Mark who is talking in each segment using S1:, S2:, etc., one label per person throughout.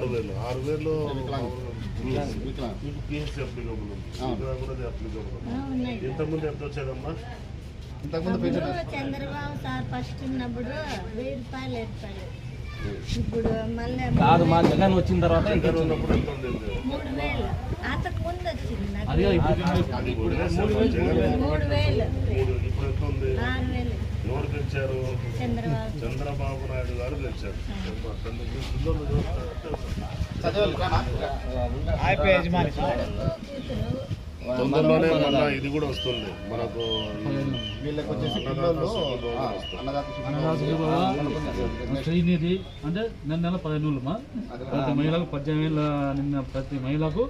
S1: ఆరు వేలు
S2: వికలాంగ్.
S1: మీకు పిహెచ్ అప్లికబుల్ ఉంది. అది అప్లికబుల్ ఉంది ఇంతకుముందు ఎంత వచ్చేదమ్మా?
S3: చంద్రబాబు సార్ ఫస్ట్ ఉన్నప్పుడు వెయ్యి రూపాయలు ఏర్పాడు ఇప్పుడు మళ్ళీ
S4: కాదు మా జగన్ వచ్చిన తర్వాత.
S1: ఉన్నప్పుడు ఎంత ఉండేది?
S3: మూడు వేలు. అంతకు ముందు వచ్చింది నాకు.
S4: అదే ఇప్పుడు
S1: అది వదిలేసాము. జగన్
S3: మూడు వేలు.
S1: మూడు ఇప్పుడు ఎంత ఉంది?
S3: ఆరు వేలు.
S1: ఎవరు పెంచారు
S3: చంద్రబాబు
S1: నాయుడు గారు.
S2: చదివాలి
S1: తొందరలోనే మళ్ళా ఇది కూడా వస్తుంది మనకు.
S5: శ్రీనిధి అంటే నెల నెల పదిహేను వేలు మా ప్రతి మహిళకు పద్దెనిమిది వేల నిన్న ప్రతి మహిళకు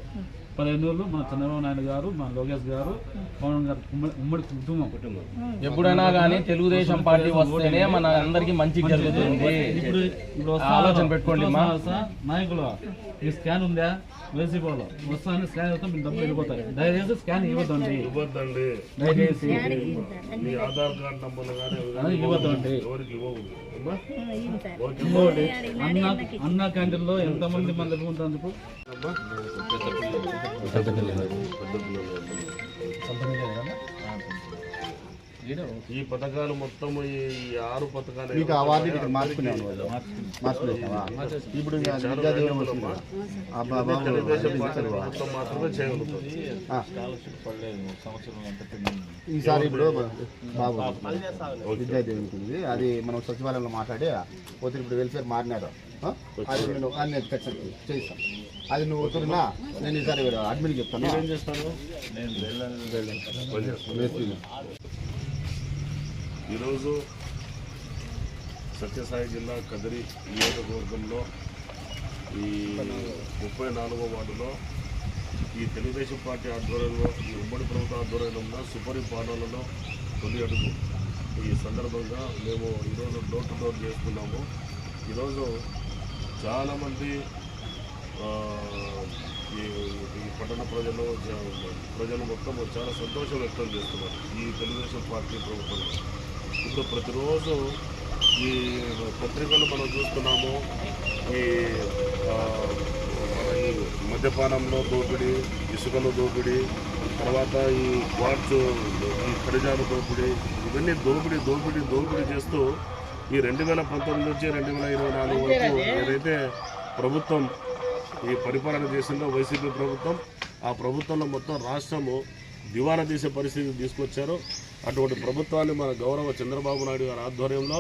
S5: పదిహేను వేలు మన చంద్రబాబు నాయుడు గారు మన లోకేష్ గారు పవన్ గారు ఉమ్మడి కుటుంబం. కుటుంబం.
S4: ఎప్పుడైనా కానీ తెలుగుదేశం పార్టీ వస్తేనే మన అందరికి మంచి జరుగుతుంది.
S5: ఇప్పుడు ఇప్పుడు వస్తా
S4: ఆలోచన పెట్టుకోండి మా.
S5: వస్తా నాయకులు మీ స్కాన్ ఉందా? వేసిపోలో వస్తాను స్కాన్ అవుతాం మీ డబ్బులు వెళ్ళిపోతాయి దయచేసి స్కాన్ ఇవ్వద్దండి.
S1: ఇవ్వద్దండి.
S5: దయచేసి.
S1: మీ ఆధార్ కార్డ్ నంబర్లు కానీ
S5: ఇవ్వద్దండి. అన్న అన్న క్యాంటీన్లో ఎంతమంది మంది ఉంటారు
S1: ఈ పథకాలు మొత్తం ఈ ఆరు పథకాలు
S2: మీకు ఆ వార్డు ఇక్కడ మార్చుకునేవాడు వాళ్ళు. మార్చుకునేసావా? ఇప్పుడు. ఈసారి ఇప్పుడు బాబు విద్యా దీవెన ఉంటుంది అది మనం సచివాలయంలో మాట్లాడి పోతే ఇప్పుడు వెల్ఫేర్ మారినారు? అది నేను అది నేను ఖచ్చితంగా చేయిస్తాను అది నువ్వు వస్తున్నా నేను ఈసారి అడ్మిన్ చెప్తాను.
S1: ఏం చేస్తాను? చేస్తాను. ఈరోజు సత్యసాయి జిల్లా కదిరి నియోజకవర్గంలో ఈ ముప్పై నాలుగో వార్డులో ఈ తెలుగుదేశం పార్టీ ఆధ్వర్యంలో ఈ ఉమ్మడి ప్రభుత్వ ఆధ్వర్యంలో ఉన్న సుపరిపాలనలో తొలి అడుగు. ఈ సందర్భంగా మేము ఈరోజు డోర్ టు డోర్ చేస్తున్నాము. ఈరోజు చాలామంది ఈ పట్టణ ప్రజలు ప్రజలు మొత్తం చాలా సంతోషం వ్యక్తం చేస్తున్నారు ఈ తెలుగుదేశం పార్టీ ప్రభుత్వం ఇప్పుడు ప్రతిరోజు ఈ పత్రికలు మనం చూస్తున్నాము ఈ మద్యపానంలో దోపిడీ ఇసుకలో దోపిడీ తర్వాత ఈ వాట్స్ ఈ ఖనిజాల దోపిడీ ఇవన్నీ దోపిడీ దోపిడీ దోపిడీ చేస్తూ ఈ రెండు వేల పంతొమ్మిది నుంచి రెండు వేల ఇరవై నాలుగు వరకు ఏదైతే ప్రభుత్వం ఈ పరిపాలన చేసిందో వైసీపీ ప్రభుత్వం ఆ ప్రభుత్వంలో మొత్తం రాష్ట్రము దివాలా తీసే పరిస్థితి తీసుకొచ్చారు. అటువంటి ప్రభుత్వాన్ని మన గౌరవ చంద్రబాబు నాయుడు గారి ఆధ్వర్యంలో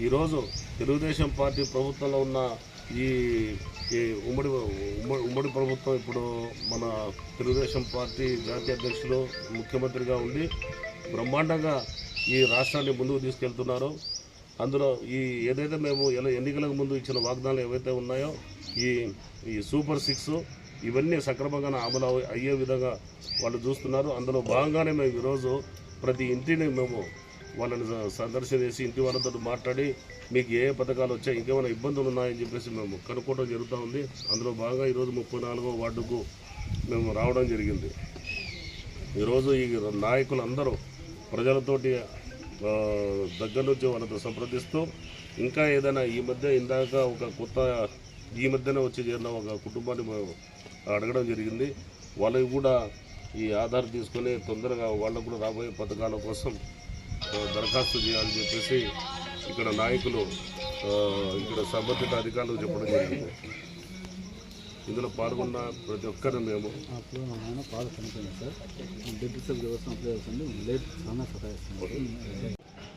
S1: ఈరోజు తెలుగుదేశం పార్టీ ప్రభుత్వంలో ఉన్న ఈ ఈ ఉమ్మడి ఉమ్మడి ఉమ్మడి ప్రభుత్వం ఇప్పుడు మన తెలుగుదేశం పార్టీ జాతీయ అధ్యక్షులు ముఖ్యమంత్రిగా ఉండి బ్రహ్మాండంగా ఈ రాష్ట్రాన్ని ముందుకు తీసుకెళ్తున్నారు. అందులో ఈ ఏదైతే మేము ఎన్నికలకు ముందు ఇచ్చిన వాగ్దానాలు ఏవైతే ఉన్నాయో ఈ ఈ సూపర్ సిక్స్ ఇవన్నీ సక్రమంగా అమలు అయ్యే విధంగా వాళ్ళు చూస్తున్నారు. అందులో భాగంగానే మేము ఈరోజు ప్రతి ఇంటిని మేము వాళ్ళని సందర్శించేసి సందర్శన చేసి ఇంటి వాళ్ళతో మాట్లాడి మీకు ఏ పథకాలు వచ్చాయి ఇంకేమైనా ఇబ్బందులు ఉన్నాయని చెప్పేసి మేము కనుక్కోవడం జరుగుతూ ఉంది. అందులో భాగంగా ఈరోజు ముప్పై నాలుగో వార్డుకు మేము రావడం జరిగింది. ఈరోజు ఈ నాయకులందరూ ప్రజలతోటి దగ్గర నుంచి వాళ్ళతో సంప్రదిస్తూ ఇంకా ఏదైనా ఈ మధ్య ఇందాక ఒక కొత్త ఈ మధ్యనే వచ్చి చేరిన ఒక కుటుంబాన్ని అడగడం జరిగింది. వాళ్ళకి కూడా ఈ ఆధార్ తీసుకొని తొందరగా వాళ్ళకు కూడా రాబోయే పథకాల కోసం దరఖాస్తు చేయాలని చెప్పేసి ఇక్కడ నాయకులు ఇక్కడ సంబంధిత అధికారులు చెప్పడం జరిగింది. ఇందులో పాల్గొన్న ప్రతి ఒక్కరిని మేము
S5: అప్పుడు మా బాగా చనిపోయింది సార్. డెడ్ సెల్ వ్యవస్థ అప్లై చేస్తుంది లేట్ చాలా సహాయిస్తుంది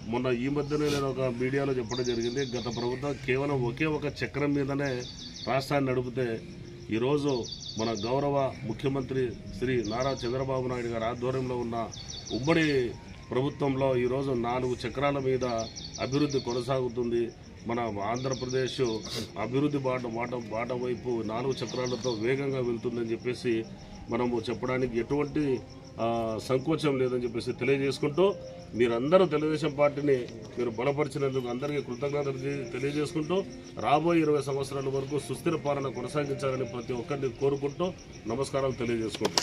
S1: మొన్న ఈ మధ్యనే నేను ఒక మీడియాలో చెప్పడం జరిగింది. గత ప్రభుత్వం కేవలం ఒకే ఒక చక్రం మీదనే రాష్ట్రాన్ని నడిపితే ఈరోజు మన గౌరవ ముఖ్యమంత్రి శ్రీ నారా చంద్రబాబు నాయుడు గారి ఆధ్వర్యంలో ఉన్న ఉమ్మడి ప్రభుత్వంలో ఈరోజు నాలుగు చక్రాల మీద అభివృద్ధి కొనసాగుతుంది. మన ఆంధ్రప్రదేశ్ అభివృద్ధి బాట బాట బాట వైపు నాలుగు చక్రాలతో వేగంగా వెళ్తుందని చెప్పేసి మనము చెప్పడానికి ఎటువంటి సంకోచం లేదని చెప్పేసి తెలియజేసుకుంటూ మీరందరూ తెలుగుదేశం పార్టీని మీరు బలపరిచినందుకు అందరికీ కృతజ్ఞతలు తెలియజేసుకుంటూ రాబోయే ఇరవై సంవత్సరాల వరకు సుస్థిర పాలన కొనసాగించాలని ప్రతి ఒక్కరిని కోరుకుంటూ నమస్కారాలు తెలియజేసుకుంటూ.